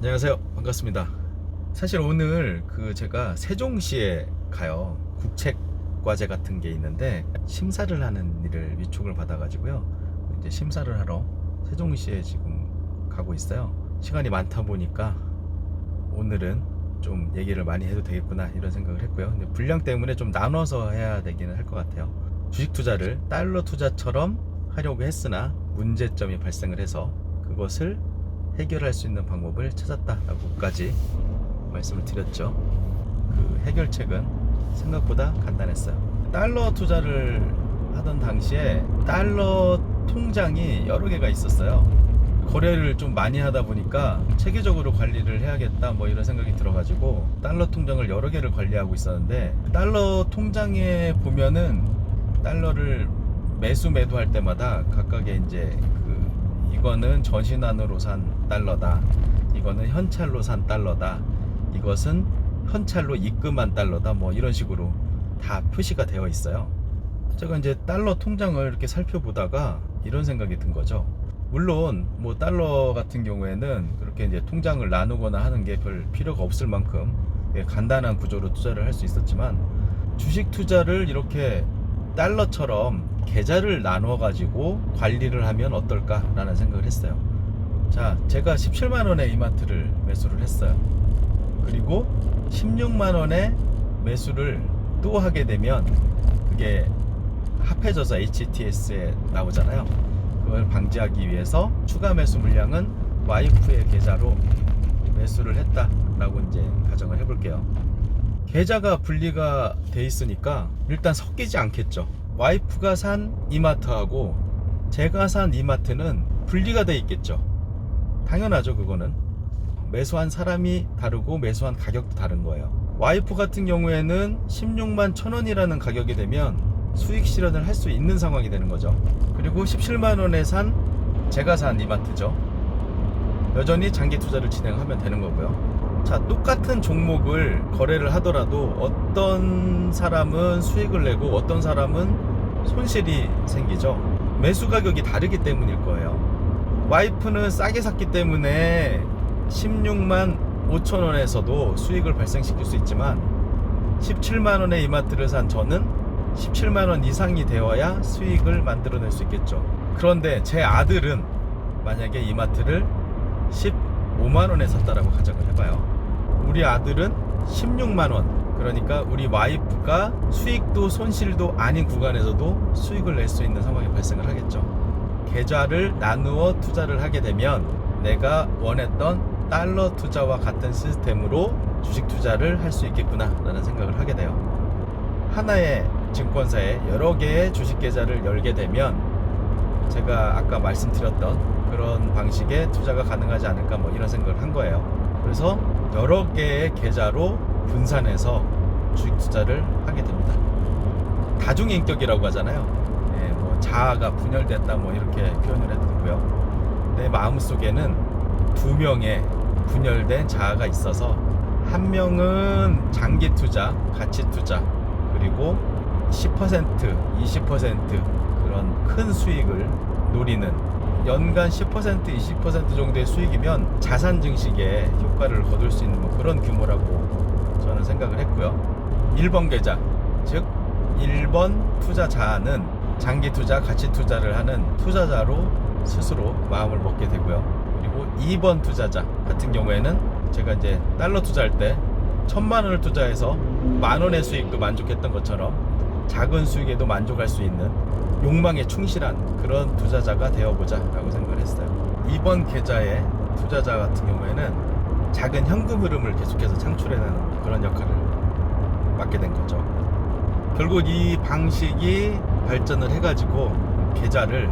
안녕하세요. 반갑습니다. 사실 오늘 그 제가 세종시에 가요. 국책 과제 같은 게 있는데 심사를 하는 일을 위촉을 받아가지고요. 이제 심사를 하러 세종시에 지금 가고 있어요. 시간이 많다 보니까 오늘은 좀 얘기를 많이 해도 되겠구나 이런 생각을 했고요. 근데 분량 때문에 좀 나눠서 해야 되기는 할 것 같아요. 주식 투자를 달러 투자처럼 하려고 했으나 문제점이 발생을 해서 그것을 해결할 수 있는 방법을 찾았다라고까지 말씀을 드렸죠. 그 해결책은 생각보다 간단했어요. 달러 투자를 하던 당시에 달러 통장이 여러 개가 있었어요. 거래를 좀 많이 하다 보니까 체계적으로 관리를 해야겠다 뭐 이런 생각이 들어가지고 달러 통장을 여러 개를 관리하고 있었는데 달러 통장에 보면은 달러를 매수 매도할 때마다 각각의 이제 그 이거는 전신환으로 산 달러다. 이거는 현찰로 산 달러다. 이것은 현찰로 입금한 달러다. 뭐 이런 식으로 다 표시가 되어 있어요. 제가 이제 달러 통장을 이렇게 살펴보다가 이런 생각이 든 거죠. 물론 뭐 달러 같은 경우에는 그렇게 이제 통장을 나누거나 하는 게 별 필요가 없을 만큼 예, 간단한 구조로 투자를 할 수 있었지만 주식 투자를 이렇게 달러처럼 계좌를 나눠 가지고 관리를 하면 어떨까라는 생각을 했어요. 자, 제가 17만 원에 이마트를 매수를 했어요. 그리고 16만 원에 매수를 또 하게 되면 그게 합해져서 HTS에 나오잖아요. 그걸 방지하기 위해서 추가 매수 물량은 와이프의 계좌로 매수를 했다라고 이제 가정을 해볼게요. 계좌가 분리가 돼 있으니까 일단 섞이지 않겠죠. 와이프가 산 이마트하고 제가 산 이마트는 분리가 돼 있겠죠. 당연하죠, 그거는. 매수한 사람이 다르고 매수한 가격도 다른 거예요. 와이프 같은 경우에는 16만 천 원이라는 가격이 되면 수익 실현을 할 수 있는 상황이 되는 거죠. 그리고 17만 원에 산 제가 산 이마트죠. 여전히 장기 투자를 진행하면 되는 거고요. 자, 똑같은 종목을 거래를 하더라도 어떤 사람은 수익을 내고 어떤 사람은 손실이 생기죠. 매수 가격이 다르기 때문일 거예요. 와이프는 싸게 샀기 때문에 16만 5천 원에서도 수익을 발생시킬 수 있지만 17만 원에 이마트를 산 저는 17만 원 이상이 되어야 수익을 만들어낼 수 있겠죠. 그런데 제 아들은 만약에 이마트를 15만 원에 샀다라고 가정을 해봐요. 우리 아들은 16만 원. 그러니까 우리 와이프가 수익도 손실도 아닌 구간에서도 수익을 낼 수 있는 상황이 발생을 하겠죠. 계좌를 나누어 투자를 하게 되면 내가 원했던 달러 투자와 같은 시스템으로 주식 투자를 할 수 있겠구나라는 생각을 하게 돼요. 하나의 증권사에 여러 개의 주식 계좌를 열게 되면 제가 아까 말씀드렸던 그런 방식의 투자가 가능하지 않을까 뭐 이런 생각을 한 거예요. 그래서 여러 개의 계좌로 분산해서 주식 투자를 하게 됩니다. 다중인격이라고 하잖아요. 예, 뭐 자아가 분열됐다 뭐 이렇게 표현을 해두고요. 내 마음 속에는 두 명의 분열된 자아가 있어서 한 명은 장기 투자, 가치 투자 그리고 10%, 20% 그런 큰 수익을 노리는 연간 10%, 20% 정도의 수익이면 자산 증식에 효과를 거둘 수 있는 뭐 그런 규모라고 저는 생각을 했고요. 1번 계좌, 즉 1번 투자자는 장기 투자, 가치 투자를 하는 투자자로 스스로 마음을 먹게 되고요. 그리고 2번 투자자 같은 경우에는 제가 이제 달러 투자할 때 천만 원을 투자해서 만 원의 수익도 만족했던 것처럼 작은 수익에도 만족할 수 있는 욕망에 충실한 그런 투자자가 되어보자 라고 생각을 했어요. 이번 계좌의 투자자 같은 경우에는 작은 현금 흐름을 계속해서 창출해내는 그런 역할을 맡게 된 거죠. 결국 이 방식이 발전을 해가지고 계좌를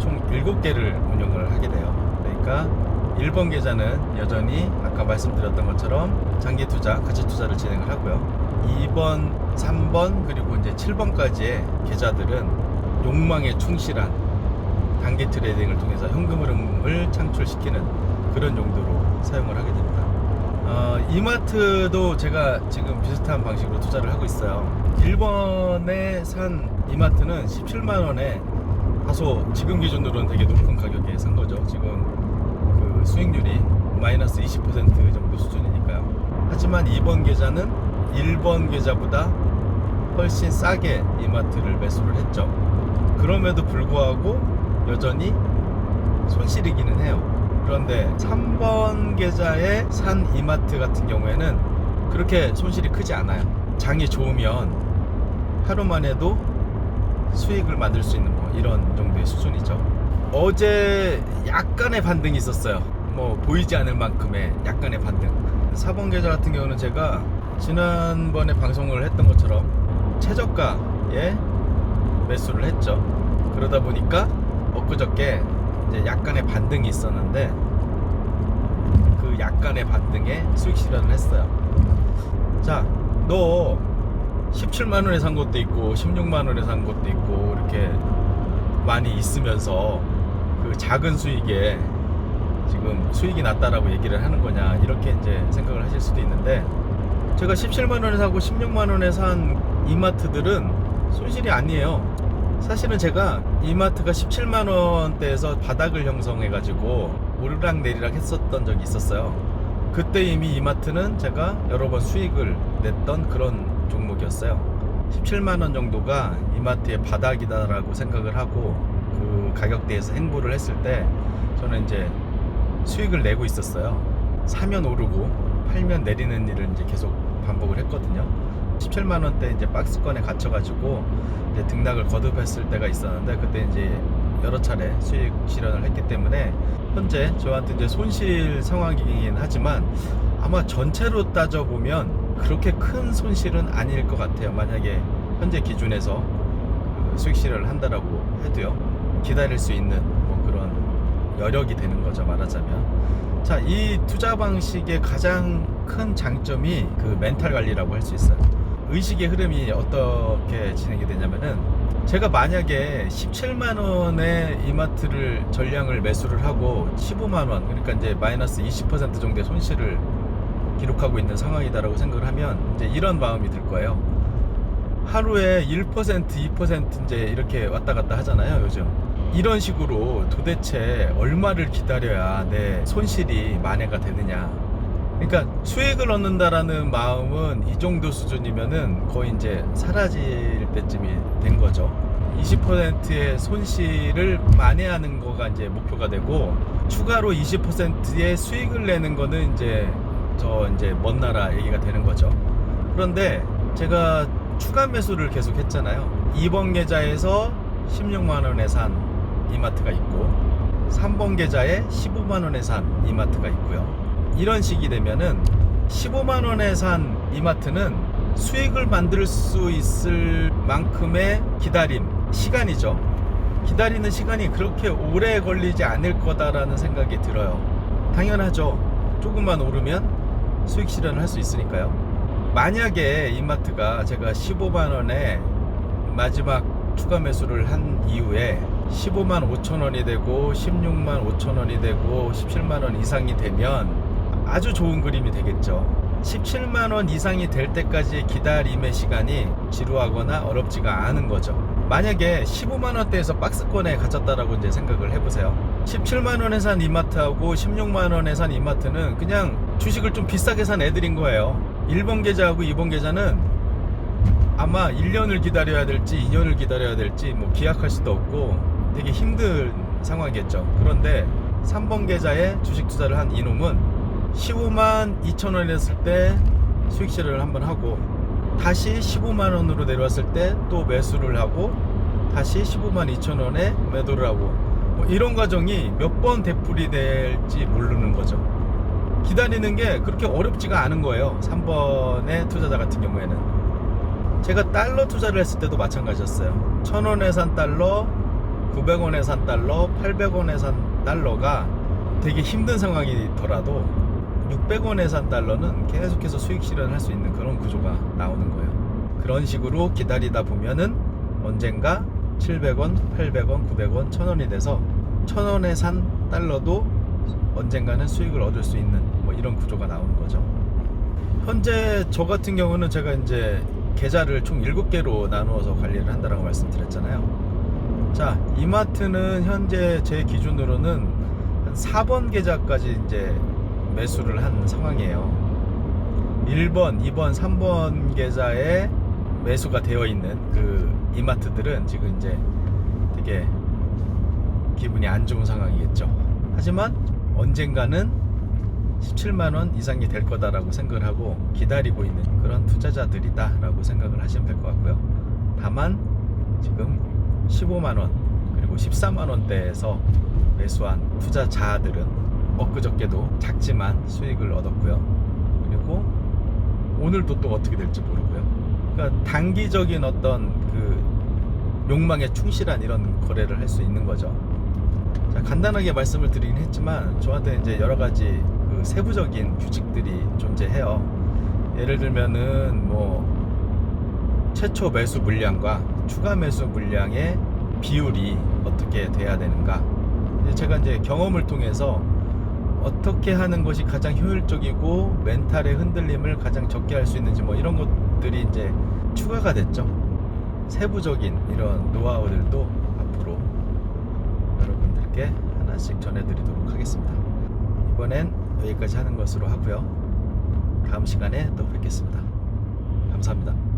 총 7개를 운영을 하게 돼요. 그러니까 1번 계좌는 여전히 아까 말씀드렸던 것처럼 장기 투자, 가치 투자를 진행을 하고요. 2번, 3번, 그리고 이제 7번까지의 계좌들은 욕망에 충실한 단기 트레이딩을 통해서 현금 흐름을 창출시키는 그런 용도로 사용을 하게 됩니다. 어, 이마트도 제가 지금 비슷한 방식으로 투자를 하고 있어요. 1번에 산 이마트는 17만 원에 다소 지금 기준으로는 되게 높은 가격에 산 거죠. 지금 그 수익률이 마이너스 20% 정도 수준이니까요. 하지만 2번 계좌는 1번 계좌보다 훨씬 싸게 이마트를 매수를 했죠. 그럼에도 불구하고 여전히 손실이기는 해요. 그런데 3번 계좌에 산 이마트 같은 경우에는 그렇게 손실이 크지 않아요. 장이 좋으면 하루만 해도 수익을 만들 수 있는 뭐 이런 정도의 수준이죠. 어제 약간의 반등이 있었어요. 뭐 보이지 않을 만큼의 약간의 반등. 4번 계좌 같은 경우는 제가 지난번에 방송을 했던 것처럼 최저가에 매수를 했죠. 그러다 보니까 엊그저께 이제 약간의 반등이 있었는데 그 약간의 반등에 수익 실현을 했어요. 자, 너 17만 원에 산 것도 있고 16만 원에 산 것도 있고 이렇게 많이 있으면서 그 작은 수익에 지금 수익이 났다라고 얘기를 하는 거냐 이렇게 이제 생각을 하실 수도 있는데 제가 17만 원에 사고 16만 원에 산 이마트들은 손실이 아니에요. 사실은 제가 이마트가 17만 원대에서 바닥을 형성해 가지고 오르락 내리락 했었던 적이 있었어요. 그때 이미 이마트는 제가 여러 번 수익을 냈던 그런 종목이었어요. 17만 원 정도가 이마트의 바닥이다라고 생각을 하고 그 가격대에서 행보를 했을 때 저는 이제 수익을 내고 있었어요. 사면 오르고 팔면 내리는 일을 이제 계속 반복을 했거든요. 17만 원대 이제 박스권에 갇혀가지고 이제 등락을 거듭했을 때가 있었는데 그때 이제 여러 차례 수익 실현을 했기 때문에 현재 저한테 이제 손실 상황이긴 하지만 아마 전체로 따져 보면 그렇게 큰 손실은 아닐 것 같아요. 만약에 현재 기준에서 그 수익 실현을 한다라고 해도요. 기다릴 수 있는 여력이 되는 거죠. 말하자면. 자, 이 투자 방식의 가장 큰 장점이 그 멘탈 관리라고 할 수 있어요. 의식의 흐름이 어떻게 진행이 되냐면은 제가 만약에 17만 원에 이마트를 전량을 매수를 하고 15만 원 그러니까 이제 마이너스 20% 정도의 손실을 기록하고 있는 상황이다라고 생각을 하면 이제 이런 마음이 들 거예요. 하루에 1% 2% 이제 이렇게 왔다 갔다 하잖아요, 요즘. 이런 식으로 도대체 얼마를 기다려야 내 손실이 만회가 되느냐. 그러니까 수익을 얻는다라는 마음은 이 정도 수준이면은 거의 이제 사라질 때쯤이 된 거죠. 20%의 손실을 만회하는 거가 이제 목표가 되고 추가로 20%의 수익을 내는 거는 이제 저 이제 먼 나라 얘기가 되는 거죠. 그런데 제가 추가 매수를 계속 했잖아요. 2번 계좌에서 16만 원에 산 이마트가 있고 3번 계좌에 15만 원에 산 이마트가 있고요. 이런 식이 되면은 15만 원에 산 이마트는 수익을 만들 수 있을 만큼의 기다림 시간이죠. 기다리는 시간이 그렇게 오래 걸리지 않을 거다라는 생각이 들어요. 당연하죠. 조금만 오르면 수익 실현을 할 수 있으니까요. 만약에 이마트가 제가 15만 원에 마지막 추가 매수를 한 이후에 15만 5천 원이 되고 16만 5천 원이 되고 17만 원 이상이 되면 아주 좋은 그림이 되겠죠. 17만 원 이상이 될 때까지 기다림의 시간이 지루하거나 어렵지가 않은 거죠. 만약에 15만 원대에서 박스권에 갇혔다라고 이제 생각을 해보세요. 17만 원에 산 이마트하고 16만 원에 산 이마트는 그냥 주식을 좀 비싸게 산 애들인 거예요. 1번 계좌하고 2번 계좌는 아마 1년을 기다려야 될지 2년을 기다려야 될지 뭐 기약할 수도 없고 되게 힘든 상황이겠죠. 그런데 3번 계좌에 주식 투자를 한 이놈은 15만 2천 원 했을 때 수익 실현을 한번 하고 다시 15만 원으로 내려왔을 때 또 매수를 하고 다시 15만 2천 원에 매도를 하고 뭐 이런 과정이 몇 번 되풀이 될지 모르는 거죠. 기다리는 게 그렇게 어렵지가 않은 거예요. 3번의 투자자 같은 경우에는. 제가 달러 투자를 했을 때도 마찬가지였어요. 1000원에 산 달러, 900원에 산 달러, 800원에 산 달러가 되게 힘든 상황이더라도 600원에 산 달러는 계속해서 수익 실현할 수 있는 그런 구조가 나오는 거예요. 그런 식으로 기다리다 보면은 언젠가 700원, 800원, 900원, 1000원이 돼서 1000원에 산 달러도 언젠가는 수익을 얻을 수 있는 뭐 이런 구조가 나오는 거죠. 현재 저 같은 경우는 제가 이제 계좌를 총 7개로 나누어서 관리를 한다라고 말씀드렸잖아요. 자, 이마트는 현재 제 기준으로는 한 4번 계좌까지 이제 매수를 한 상황이에요. 1번, 2번, 3번 계좌에 매수가 되어 있는 그 이마트들은 지금 이제 되게 기분이 안 좋은 상황이겠죠. 하지만 언젠가는 17만 원 이상이 될 거다라고 생각을 하고 기다리고 있는 그런 투자자들이다 라고 생각을 하시면 될 것 같고요. 다만 지금 15만 원 그리고 14만 원대에서 매수한 투자자들은 엊그저께도 작지만 수익을 얻었고요. 그리고 오늘도 또 어떻게 될지 모르고요. 그러니까 단기적인 어떤 그 욕망에 충실한 이런 거래를 할 수 있는 거죠. 자, 간단하게 말씀을 드리긴 했지만 저한테 이제 여러 가지 그 세부적인 규칙들이 존재해요. 예를 들면은 뭐 최초 매수 물량과 추가 매수 물량의 비율이 어떻게 돼야 되는가. 제가 이제 경험을 통해서 어떻게 하는 것이 가장 효율적이고 멘탈의 흔들림을 가장 적게 할 수 있는지 뭐 이런 것들이 이제 추가가 됐죠. 세부적인 이런 노하우들도 앞으로 여러분들께 하나씩 전해드리도록 하겠습니다. 이번엔 여기까지 하는 것으로 하고요. 다음 시간에 또 뵙겠습니다. 감사합니다.